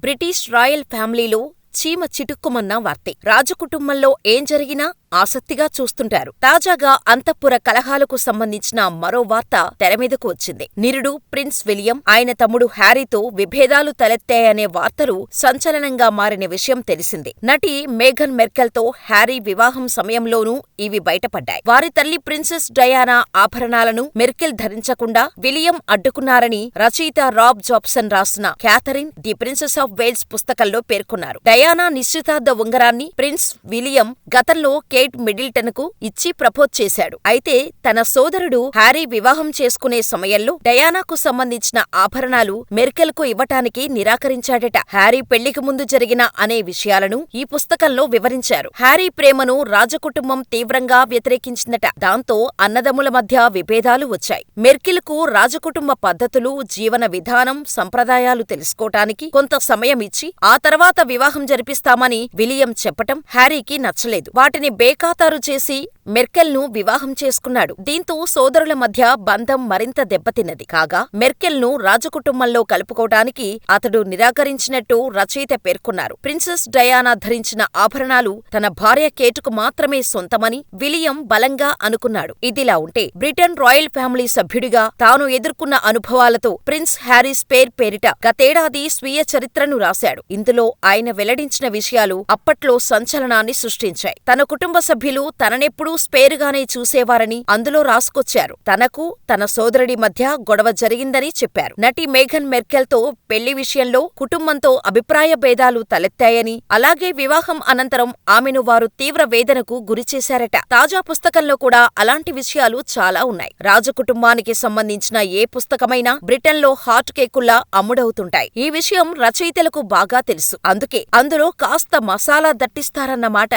British royal ఫ్యామిలీలో చీమ చిటుక్కుమన్న వార్తే. రాజకుటుంబంలో ఏం జరిగినా ఆసక్తిగా చూస్తుంటారు. తాజాగా అంతఃపుర కలహాలకు సంబంధించిన మరో వార్త తెరమీదకు వచ్చింది. నిరుడు ప్రిన్స్ విలియం, ఆయన తమ్ముడు హ్యారీతో విభేదాలు తలెత్తాయనే వార్తలు సంచలనంగా మారిన విషయం తెలిసిందే. నటి మేఘన్ మెర్కెల్తో హ్యారీ వివాహం సమయంలోనూ ఇవి బయటపడ్డాయి. వారి తల్లి ప్రిన్సెస్ డయానా ఆభరణాలను మెర్కెల్ ధరించకుండా విలియం అడ్డుకున్నారని రచయిత రాబ్ జాబ్సన్ రాసిన Catherine the Princess of Wales పుస్తకంలో పేర్కొన్నారు. డయానా నిశ్చితార్థ ఉంగరాన్ని ప్రిన్స్ విలియం గతంలో కేట్ మిడిల్టన్కు ఇచ్చి ప్రపోజ్ చేశాడు. అయితే తన సోదరుడు హ్యారీ వివాహం చేసుకునే సమయంలో డయానాకు సంబంధించిన ఆభరణాలు మెర్కెల్కు ఇవ్వటానికి నిరాకరించాడట. హ్యారీ పెళ్ళికి ముందు జరిగిన అనే విషయాలను ఈ పుస్తకంలో వివరించారు. హ్యారీ ప్రేమను రాజకుటుంబం తీవ్రంగా వ్యతిరేకించిందట. దాంతో అన్నదమ్ముల మధ్య విభేదాలు వచ్చాయి. మెర్కిల్కు రాజకుటుంబ పద్ధతులు, జీవన విధానం, సంప్రదాయాలు తెలుసుకోటానికి కొంత సమయం ఇచ్చి ఆ తర్వాత వివాహం జరిపిస్తామని విలియం చెప్పటం హ్యారీకి నచ్చలేదు. వాటిని బేఖాతరు చేసి మెర్కెల్ను వివాహం చేసుకున్నాడు. దీంతో సోదరుల మధ్య బంధం మరింత దెబ్బతిన్నది. కాగా మెర్కెల్ను రాజకుటుంబంలో కలుపుకోవటానికి అతడు నిరాకరించినట్టు రచయిత పేర్కొన్నారు. ప్రిన్సెస్ డయానా ధరించిన ఆభరణాలు తన భార్య కేటుకు మాత్రమే సొంతమని విలియం బలంగా అనుకున్నాడు. ఇదిలా ఉంటే బ్రిటన్ రాయల్ ఫ్యామిలీ సభ్యుడిగా తాను ఎదుర్కొన్న అనుభవాలతో ప్రిన్స్ హ్యారీస్ పేర్ పేరిట గతేడాది స్వీయ చరిత్రను రాశాడు. ఇందులో ఆయన వెల్లడించిన విషయాలు అప్పట్లో సంచలనాన్ని సృష్టించాయి. తన కుటుంబ సభ్యులు తననెప్పుడూ స్పేరుగానే చూసేవారని అందులో రాసుకొచ్చారు. తనకు, తన సోదరుడి మధ్య గొడవ జరిగిందని చెప్పారు. నటి మేఘన్ మెర్కెల్తో పెళ్ళి విషయంలో కుటుంబంతో అభిప్రాయ భేదాలు తలెత్తాయని, అలాగే వివాహం అనంతరం ఆమెను వారు తీవ్ర వేదనకు గురిచేశారట. తాజా పుస్తకంలో కూడా అలాంటి విషయాలు చాలా ఉన్నాయి. రాజకుటుంబానికి సంబంధించిన ఏ పుస్తకమైనా బ్రిటన్లో హాట్ కేకుల్లా అమ్ముడవుతుంటాయి. ఈ విషయం రచయితలకు బాగా తెలుసు. అందుకే అందులో కాస్త మసాలా దట్టిస్తారన్నమాట.